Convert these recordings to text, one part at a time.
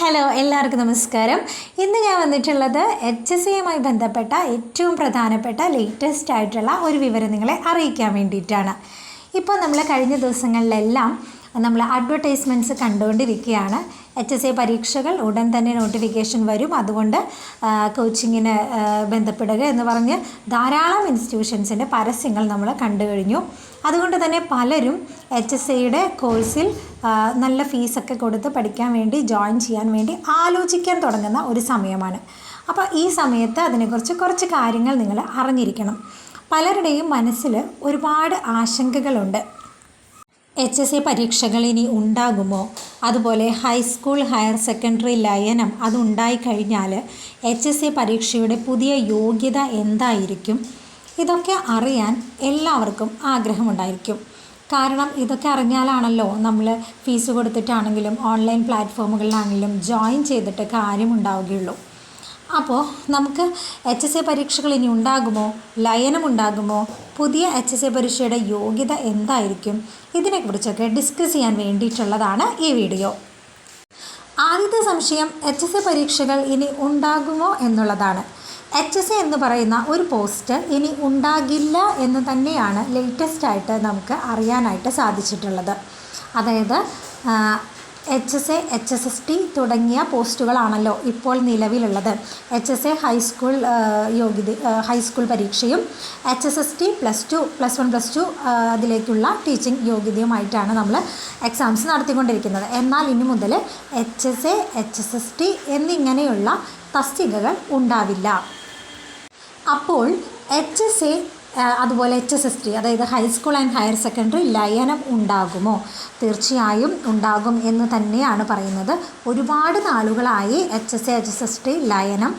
Hello എല്ലാവർക്കും നമസ്കാരം. ഇന്ന് ഞാൻ വന്നിട്ടുള്ളത് എച്ച് എസ് സിയുമായി ബന്ധപ്പെട്ട ഏറ്റവും പ്രധാനപ്പെട്ട ലേറ്റസ്റ്റ് ആയിട്ടുള്ള ഒരു വിവരം നിങ്ങളെ അറിയിക്കാൻ വേണ്ടിയിട്ടാണ്. ഇപ്പോൾ നമ്മൾ കഴിഞ്ഞ ദിവസങ്ങളിലെല്ലാം നമ്മൾ അഡ്വർടൈസ്മെന്റ്സ് കണ്ടുകൊണ്ടിരിക്കുകയാണ്. എച്ച് എസ് എ പരീക്ഷകൾ ഉടൻ തന്നെ നോട്ടിഫിക്കേഷൻ വരും. അതുകൊണ്ട് കോച്ചിങ്ങിന് ബന്ധപ്പെടുക എന്ന് പറഞ്ഞ് ധാരാളം ഇൻസ്റ്റിറ്റ്യൂഷൻസിന്റെ പരസ്യങ്ങൾ നമ്മൾ കണ്ടു കഴിഞ്ഞു. അതുകൊണ്ട് തന്നെ പലരും എച്ച് എസ് എയുടെ കോഴ്സിൽ നല്ല ഫീസൊക്കെ കൊടുത്ത് പഠിക്കാൻ വേണ്ടി ജോയിൻ ചെയ്യാൻ വേണ്ടി ആലോചിക്കാൻ തുടങ്ങുന്ന ഒരു സമയമാണ്. അപ്പോൾ ഈ സമയത്ത് അതിനെക്കുറിച്ച് കുറച്ച് കാര്യങ്ങൾ നിങ്ങൾ അറിഞ്ഞിരിക്കണം. പലരുടെയും മനസ്സിൽ ഒരുപാട് ആശങ്കകളുണ്ട്. എച്ച് എസ് എ പരീക്ഷകൾ ഇനി ഉണ്ടാകുമോ? അതുപോലെ ഹൈസ്കൂൾ ഹയർ സെക്കൻഡറി ലയനം അത് കഴിഞ്ഞാൽ എച്ച് എസ് എ പരീക്ഷയുടെ പുതിയ യോഗ്യത എന്തായിരിക്കും? ഇതൊക്കെ അറിയാൻ എല്ലാവർക്കും ആഗ്രഹമുണ്ടായിരിക്കും. കാരണം ഇതൊക്കെ അറിഞ്ഞാലാണല്ലോ നമ്മൾ ഫീസ് കൊടുത്തിട്ടാണെങ്കിലും ഓൺലൈൻ പ്ലാറ്റ്ഫോമുകളിലാണെങ്കിലും ജോയിൻ ചെയ്തിട്ട് കാര്യമുണ്ടാവുകയുള്ളൂ. അപ്പോൾ നമുക്ക് എച്ച് എസ് എ പരീക്ഷകൾ ഇനി ഉണ്ടാകുമോ? ലയനം ഉണ്ടാകുമോ? പുതിയ എച്ച് എസ് എ പരീക്ഷയുടെ യോഗ്യത എന്തായിരിക്കും? ഇതിനെക്കുറിച്ചൊക്കെ ഡിസ്കസ് ചെയ്യാൻ വേണ്ടിയിട്ടുള്ളതാണ് ഈ വീഡിയോ. ആദ്യത്തെ സംശയം എച്ച് എസ് എ പരീക്ഷകൾ ഇനി ഉണ്ടാകുമോ എന്നുള്ളതാണ്. എച്ച് എസ് എ എന്ന് പറയുന്ന ഒരു പോസ്റ്റ് ഇനി ഉണ്ടാകില്ല എന്ന് തന്നെയാണ് ലേറ്റസ്റ്റ് ആയിട്ട് നമുക്ക് അറിയാനായിട്ട് സാധിച്ചിട്ടുള്ളത്. അതായത് H S A H S S T തുടങ്ങിയ പോസ്റ്റുകളാണല്ലോ ഇപ്പോൾ നിലവിലുള്ളത്. H S A high school യോഗ്യത ഹൈസ്കൂൾ പരീക്ഷയും H S S T plus two plus one plus two അതിലേക്കുള്ള ടീച്ചിങ് യോഗ്യതയുമായിട്ടാണ് നമ്മൾ എക്സാംസ് നടത്തിക്കൊണ്ടിരിക്കുന്നത്. എന്നാൽ ഇനി മുതൽ H S A H S S T എന്നിങ്ങനെയുള്ള തസ്തികകൾ ഉണ്ടാവില്ല. അപ്പോൾ എച്ച് എസ് എ അതുപോലെ എച്ച് എസ് എസ് ടി അതായത് high school and higher secondary ലയനം ഉണ്ടാകുമോ? തീർച്ചയായും ഉണ്ടാകും എന്ന് തന്നെയാണ് പറയുന്നത്. ഒരുപാട് നാളുകളായി H S H S S T ലയനം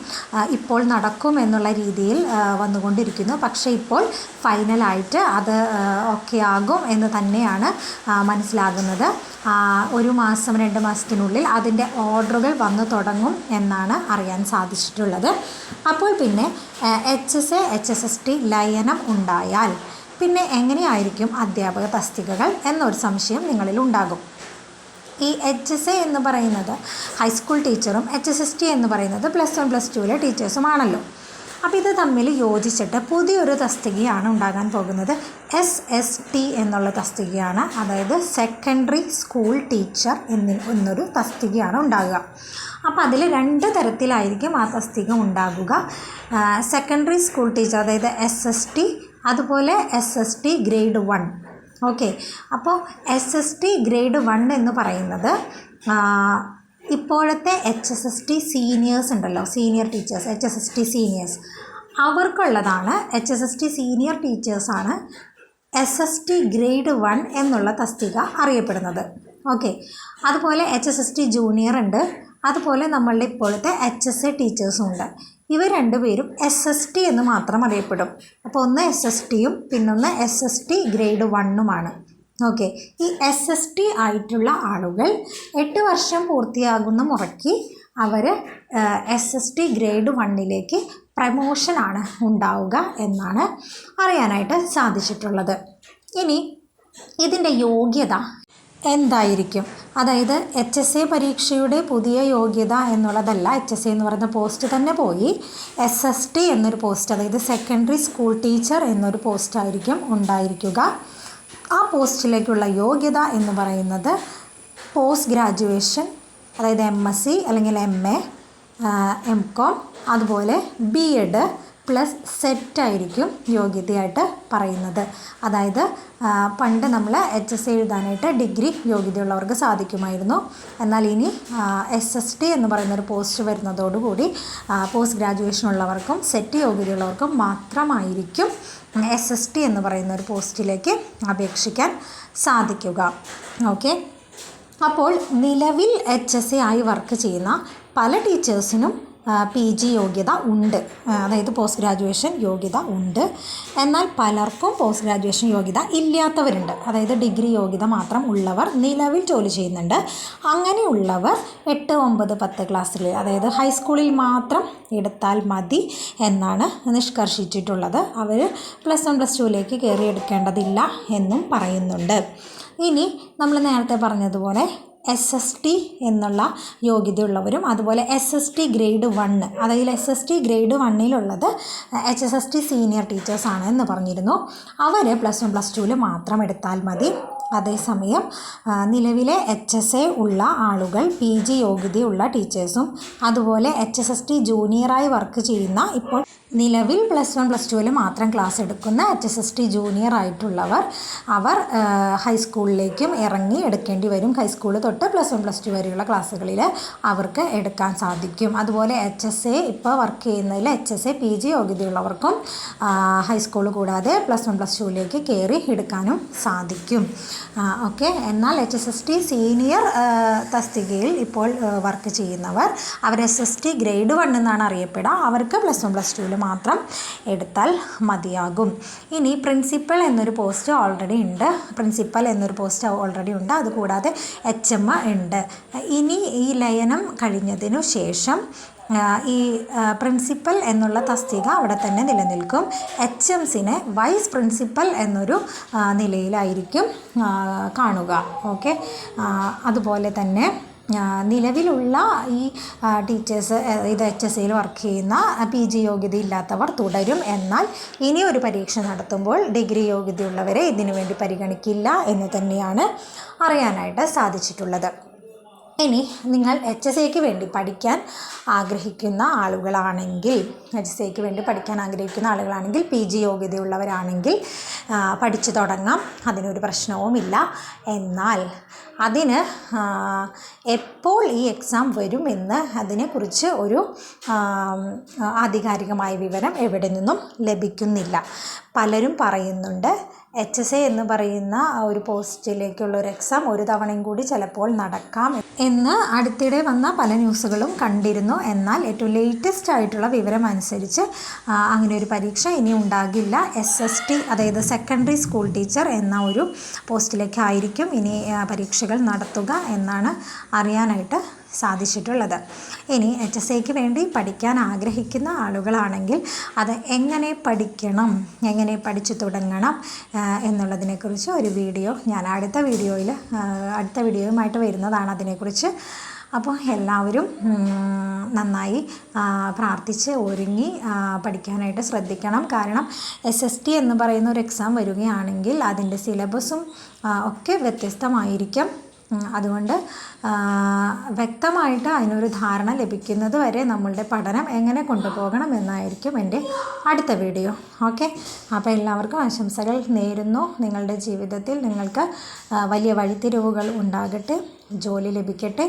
ഇപ്പോൾ നടക്കും എന്നുള്ള രീതിയിൽ വന്നുകൊണ്ടിരിക്കുന്നു. പക്ഷേ ഇപ്പോൾ ഫൈനലായിട്ട് അത് ഓക്കെ ആകും എന്ന് തന്നെയാണ് മനസ്സിലാകുന്നത്. ഒരു മാസം രണ്ട് മാസത്തിനുള്ളിൽ അതിന്റെ ഓർഡറുകൾ വന്നു തുടങ്ങും എന്നാണ് അറിയാൻ സാധിച്ചിട്ടുള്ളത്. അപ്പോൾ പിന്നെ H S A H S S T ലയനം ഉണ്ടായാൽ പിന്നെ എങ്ങനെയായിരിക്കും അധ്യാപക തസ്തികകൾ എന്നൊരു സംശയം നിങ്ങളിൽ ഉണ്ടാകും. ഈ എച്ച് എസ് എ എന്ന് പറയുന്നത് ഹൈസ്കൂൾ ടീച്ചറും എച്ച് എസ് എസ് ടി എന്ന് പറയുന്നത് പ്ലസ് വൺ പ്ലസ് ടുവിലെ ടീച്ചേഴ്സുമാണല്ലോ. അപ്പോൾ ഇത് തമ്മിൽ യോജിച്ചിട്ട് പുതിയൊരു തസ്തികയാണ് ഉണ്ടാകാൻ പോകുന്നത്. എസ് എസ് ടി എന്നുള്ള തസ്തികയാണ്. അതായത് സെക്കൻഡറി സ്കൂൾ ടീച്ചർ എന്നി എന്നൊരു തസ്തികയാണ് ഉണ്ടാകുക. അപ്പോൾ അതിൽ രണ്ട് തരത്തിലായിരിക്കും ആ തസ്തിക ഉണ്ടാകുക. സെക്കൻഡറി സ്കൂൾ ടീച്ചർ അതായത് എസ് എസ് ടി അതുപോലെ S S T grade one okay അപ്പോൾ S S T grade one എന്ന് പറയുന്നത് ഇപ്പോഴത്തെ H S S T seniors ഉണ്ടല്ലോ senior teachers H S S T seniors അവർക്കുള്ളതാണ് H S S T senior ടീച്ചേഴ്സാണ് S S T grade one എന്നുള്ള തസ്തിക അറിയപ്പെടുന്നത്. Okay അതുപോലെ H S S T junior ഉണ്ട്. അതുപോലെ നമ്മളുടെ ഇപ്പോഴത്തെ എച്ച് എസ് എ ടീച്ചേഴ്സും ഉണ്ട്. ഇവർ രണ്ടുപേരും എസ് എസ് ടി എന്ന് മാത്രം അറിയപ്പെടും. അപ്പോൾ ഒന്ന് എസ് എസ് ടിയും പിന്നൊന്ന് എസ് എസ് ടി ഗ്രേഡ് വണ്ണുമാണ് ഓക്കെ. ഈ എസ് എസ് ടി ആയിട്ടുള്ള ആളുകൾ എട്ട് വർഷം പൂർത്തിയാകുന്ന മുറയ്ക്ക് അവർ എസ് എസ് ടി ഗ്രേഡ് വണ്ണിലേക്ക് പ്രമോഷനാണ് ഉണ്ടാവുക എന്നാണ് അറിയാനായിട്ട് സാധിച്ചിട്ടുള്ളത്. ഇനി ഇതിന്റെ യോഗ്യത എന്തായിരിക്കും? അതായത് എച്ച് എസ് എ പരീക്ഷയുടെ പുതിയ യോഗ്യത എന്നുള്ളതല്ല എച്ച് എസ് എ എന്ന് പറയുന്ന പോസ്റ്റ് തന്നെ പോയി എസ് എസ് ടി എന്നൊരു പോസ്റ്റ് അതായത് സെക്കൻഡറി സ്കൂൾ ടീച്ചർ എന്നൊരു പോസ്റ്റായിരിക്കും ഉണ്ടായിരിക്കുക. ആ പോസ്റ്റിലേക്കുള്ള യോഗ്യത എന്ന് പറയുന്നത് പോസ്റ്റ് ഗ്രാജുവേഷൻ അതായത് എം എസ് സി അല്ലെങ്കിൽ എം എ എം കോം അതുപോലെ ബി എഡ് പ്ലസ് സെറ്റ് ആയിരിക്കും യോഗ്യതയായിട്ട് പറയുന്നത്. അതായത് പണ്ട് നമ്മൾ എച്ച് എസ് എഴുതാനായിട്ട് ഡിഗ്രി യോഗ്യതയുള്ളവർക്ക് സാധിക്കുമായിരുന്നു. എന്നാൽ ഇനി എസ് എസ് ടി എന്ന് പറയുന്നൊരു പോസ്റ്റ് വരുന്നതോടുകൂടി പോസ്റ്റ് ഗ്രാജുവേഷൻ ഉള്ളവർക്കും സെറ്റ് യോഗ്യതയുള്ളവർക്കും മാത്രമായിരിക്കും എസ് എസ് ടി എന്ന് പറയുന്ന ഒരു പോസ്റ്റിലേക്ക് അപേക്ഷിക്കാൻ സാധിക്കുക. ഓക്കെ അപ്പോൾ നിലവിൽ എച്ച് എസ് എ ആയി വർക്ക് ചെയ്യുന്ന പല ടീച്ചേഴ്സിനും പി ജി യോഗ്യത ഉണ്ട്. അതായത് പോസ്റ്റ് ഗ്രാജുവേഷൻ യോഗ്യത ഉണ്ട്. എന്നാൽ പലർക്കും പോസ്റ്റ് ഗ്രാജുവേഷൻ യോഗ്യത ഇല്ലാത്തവരുണ്ട്. അതായത് ഡിഗ്രി യോഗ്യത മാത്രം ഉള്ളവർ നിലവിൽ ജോലി ചെയ്യുന്നുണ്ട്. അങ്ങനെയുള്ളവർ എട്ട് ഒമ്പത് പത്ത് ക്ലാസ്സിൽ അതായത് ഹൈസ്കൂളിൽ മാത്രം എടുത്താൽ മതി എന്നാണ് നിഷ്കർഷിച്ചിട്ടുള്ളത്. അവർ പ്ലസ് വൺ പ്ലസ് ടുവിലേക്ക് കയറി എടുക്കേണ്ടതില്ല എന്നും പറയുന്നുണ്ട്. ഇനി നമ്മൾ നേരത്തെ പറഞ്ഞതുപോലെ എസ് എസ് ടി എന്നുള്ള യോഗ്യതയുള്ളവരും അതുപോലെ S S T grade one അതായത് S S T grade വണ്ണിലുള്ളത് H S S T senior ടീച്ചേഴ്സാണ് എന്ന് പറഞ്ഞിരുന്നു. അവർ പ്ലസ് വൺ പ്ലസ് ടുവിൽ മാത്രം എടുത്താൽ മതി. അതേസമയം നിലവിലെ എച്ച് എസ് എ ഉള്ള ആളുകൾ പി ജി യോഗ്യതയുള്ള ടീച്ചേഴ്സും അതുപോലെ എച്ച് എസ് എസ് ടി ജൂനിയറായി വർക്ക് ചെയ്യുന്ന ഇപ്പോൾ നിലവിൽ പ്ലസ് വൺ പ്ലസ് ടുവിൽ മാത്രം ക്ലാസ് എടുക്കുന്ന H S S T junior ആയിട്ടുള്ളവർ അവർ ഹൈസ്കൂളിലേക്കും ഇറങ്ങി എടുക്കേണ്ടി വരും. ഹൈസ്കൂൾ തൊട്ട് പ്ലസ് വൺ പ്ലസ് ടു വരെയുള്ള ക്ലാസ്സുകളിൽ അവർക്ക് എടുക്കാൻ സാധിക്കും. അതുപോലെ എച്ച് എസ് എ ഇപ്പോൾ വർക്ക് ചെയ്യുന്നതിൽ H S A P G യോഗ്യതയുള്ളവർക്കും high school കൂടാതെ പ്ലസ് വൺ പ്ലസ് ടുവിലേക്ക് കയറി എടുക്കാനും സാധിക്കും. ഓക്കെ. എന്നാൽ H S S T senior തസ്തികയിൽ ഇപ്പോൾ വർക്ക് ചെയ്യുന്നവർ അവർ S S T grade one എന്നാണ് അറിയപ്പെടുക. അവർക്ക് പ്ലസ് വൺ പ്ലസ് ടുവിൽ മാത്രം എടുത്താൽ മതിയാകും. ഇനി പ്രിൻസിപ്പൽ എന്നൊരു പോസ്റ്റ് ഓൾറെഡി ഉണ്ട്. പ്രിൻസിപ്പൽ എന്നൊരു പോസ്റ്റ് ഓൾറെഡി ഉണ്ട്. അതുകൂടാതെ എച്ച് എം ഉണ്ട്. ഇനി ഈ ലയനം കഴിഞ്ഞതിനു ശേഷം ഈ പ്രിൻസിപ്പൽ എന്നുള്ള തസ്തിക അവിടെ തന്നെ നിലനിൽക്കും. എച്ച് എംസിനെ വൈസ് പ്രിൻസിപ്പൽ എന്നൊരു നിലയിലായിരിക്കും കാണുക. ഓക്കെ അതുപോലെ തന്നെ നിലവിലുള്ള ഈ ടീച്ചേഴ്സ് ഇത് എച്ച് എസ് സിയിൽ വർക്ക് ചെയ്യുന്ന പി ജി യോഗ്യത ഇല്ലാത്തവർ തുടരും. എന്നാൽ ഇനി ഒരു പരീക്ഷ നടത്തുമ്പോൾ ഡിഗ്രി യോഗ്യതയുള്ളവരെ ഇതിനു വേണ്ടി പരിഗണിക്കില്ല എന്ന് തന്നെയാണ് അറിയാനായിട്ട് സാധിച്ചിട്ടുള്ളത്. ഇനി നിങ്ങൾ എച്ച് എസ് സിക്ക് വേണ്ടി പഠിക്കാൻ ആഗ്രഹിക്കുന്ന ആളുകളാണെങ്കിൽ എച്ച് എസ് സിക്ക് വേണ്ടി പഠിക്കാൻ ആഗ്രഹിക്കുന്ന ആളുകളാണെങ്കിൽ പി ജി യോഗ്യതയുള്ളവരാണെങ്കിൽ പഠിച്ചു തുടങ്ങാം. അതിനൊരു പ്രശ്നവുമില്ല. എന്നാൽ അതിന് എപ്പോൾ ഈ എക്സാം വരുമെന്ന് അതിനെക്കുറിച്ച് ഒരു ആധികാരികമായ വിവരം എവിടെ നിന്നും ലഭിക്കുന്നില്ല. പലരും പറയുന്നുണ്ട് എച്ച് എസ് എ എന്ന് പറയുന്ന ഒരു പോസ്റ്റിലേക്കുള്ള ഒരു എക്സാം ഒരു തവണയും കൂടി ചിലപ്പോൾ നടക്കാം എന്ന് അടുത്തിടെ വന്ന പല ന്യൂസുകളും കണ്ടിരുന്നു. എന്നാൽ ഏറ്റവും ലേറ്റസ്റ്റ് ആയിട്ടുള്ള വിവരം അനുസരിച്ച് അങ്ങനെ ഒരു പരീക്ഷ ഇനി ഉണ്ടാകില്ല. എസ് എസ് ടി അതായത് സെക്കൻഡറി സ്കൂൾ ടീച്ചർ എന്ന ഒരു പോസ്റ്റിലേക്കായിരിക്കും ഇനി ആ, പരീക്ഷകൾ നടത്തുക എന്നാണ് അറിയാനായിട്ട് സാധിച്ചിട്ടുള്ളത്. ഇനി എച്ച് എസ് എക്ക് വേണ്ടി പഠിക്കാൻ ആഗ്രഹിക്കുന്ന ആളുകളാണെങ്കിൽ അത് എങ്ങനെ പഠിക്കണം എങ്ങനെ പഠിച്ചു തുടങ്ങണം എന്നുള്ളതിനെക്കുറിച്ച് ഒരു വീഡിയോ ഞാൻ അടുത്ത വീഡിയോയിൽ അടുത്ത വീഡിയോയുമായിട്ട് വരുന്നതാണ് അതിനെക്കുറിച്ച്. അപ്പോൾ എല്ലാവരും നന്നായി പ്രാർത്ഥിച്ച് ഒരുങ്ങി പഠിക്കാനായിട്ട് ശ്രദ്ധിക്കണം. കാരണം എസ് എസ് ടി എന്ന് പറയുന്ന ഒരു എക്സാം വരികയാണെങ്കിൽ അതിന്റെ സിലബസും ഒക്കെ വ്യത്യസ്തമായിരിക്കും. അതുകൊണ്ട് വ്യക്തമായിട്ട് അതിനൊരു ധാരണ ലഭിക്കുന്നത് വരെ നമ്മളുടെ പഠനം എങ്ങനെ കൊണ്ടുപോകണം എന്നായിരിക്കും എന്റെ അടുത്ത വീഡിയോ. ഓക്കെ? അപ്പോൾ എല്ലാവർക്കും ആശംസകൾ നേരുന്നു. നിങ്ങളുടെ ജീവിതത്തിൽ നിങ്ങൾക്ക് വലിയ വഴിത്തിരിവുകൾ ഉണ്ടാകട്ടെ ജോലി ലഭിക്കട്ടെ.